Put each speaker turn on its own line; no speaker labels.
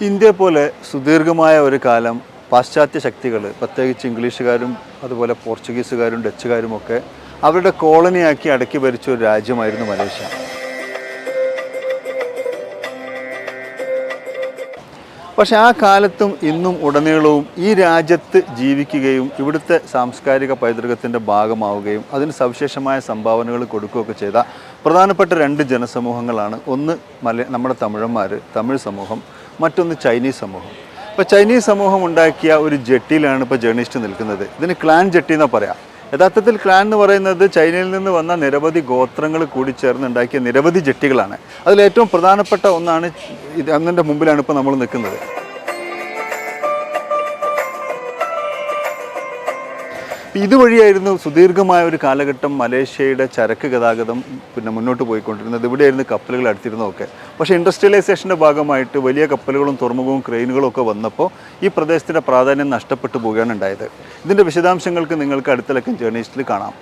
India പോലെ സുദീർഘമായ ഒരു കാലം പാശ്ചാത്യ ശക്തികൾ പ്രത്യേകിച്ച് ഇംഗ്ലീഷുകാരും അതുപോലെ പോർച്ചുഗീസുകാരും ഡച്ചുകാരും ഒക്കെ അവരുടെ കോളനിയാക്കി അടക്കി ഭരിച്ച ഒരു രാജ്യമായിരുന്നു മലേഷ്യ. പക്ഷെ ആ കാലത്തും ഇന്നും ഉടനീളവും ഈ രാജ്യത്ത് ജീവിക്കുകയും ഇവിടുത്തെ സാംസ്കാരിക പൈതൃകത്തിന്റെ ഭാഗമാവുകയും അതിന് സവിശേഷമായ സംഭാവനകൾ കൊടുക്കുകയൊക്കെ ചെയ്ത പ്രധാനപ്പെട്ട രണ്ട് ജനസമൂഹങ്ങളാണ്. ഒന്ന് മല നമ്മുടെ തമിഴന്മാർ തമിഴ് സമൂഹം മറ്റൊന്ന് ചൈനീസ് സമൂഹം. ഇപ്പോൾ ചൈനീസ് സമൂഹം ഉണ്ടാക്കിയ ഒരു ജെട്ടിയിലാണ് ഇപ്പോൾ ജേർണിസ്റ്റ് നിൽക്കുന്നത്. ഇതിന് ക്ലാൻ ജെട്ടി എന്നാണ് പറയാം. യഥാർത്ഥത്തിൽ ക്ലാൻ എന്ന് പറയുന്നത് ചൈനയിൽ നിന്ന് വന്ന നിരവധി ഗോത്രങ്ങൾ കൂടി ചേർന്ന് ഉണ്ടാക്കിയ നിരവധി ജെട്ടികളാണ്. അതിൽ ഏറ്റവും പ്രധാനപ്പെട്ട ഒന്നാണ് അന്നിന്റെ മുമ്പിലാണ് ഇപ്പോൾ നമ്മൾ നിൽക്കുന്നത്. ഇതുവഴിയായിരുന്നു സുദീർഘമായ ഒരു കാലഘട്ടം മലേഷ്യയുടെ ചരക്ക് ഗതാഗതം പിന്നെ മുന്നോട്ട് പോയിക്കൊണ്ടിരുന്നത്. ഇവിടെയായിരുന്നു കപ്പലുകൾ അടുത്തിരുന്നതൊക്കെ. പക്ഷേ ഇൻഡസ്ട്രിയലൈസേഷന്റെ ഭാഗമായിട്ട് വലിയ കപ്പലുകളും തുറമുഖവും ക്രെയിനുകളും ഒക്കെ വന്നപ്പോൾ ഈ പ്രദേശത്തിന്റെ പ്രാധാന്യം നഷ്ടപ്പെട്ടു പോവുകയാണ് ഉണ്ടായത്. ഇതിന്റെ വിശദാംശങ്ങൾക്ക് നിങ്ങൾക്ക് അടുത്ത ലക്കം ജേർണലിസ്റ്റിൽ കാണാം.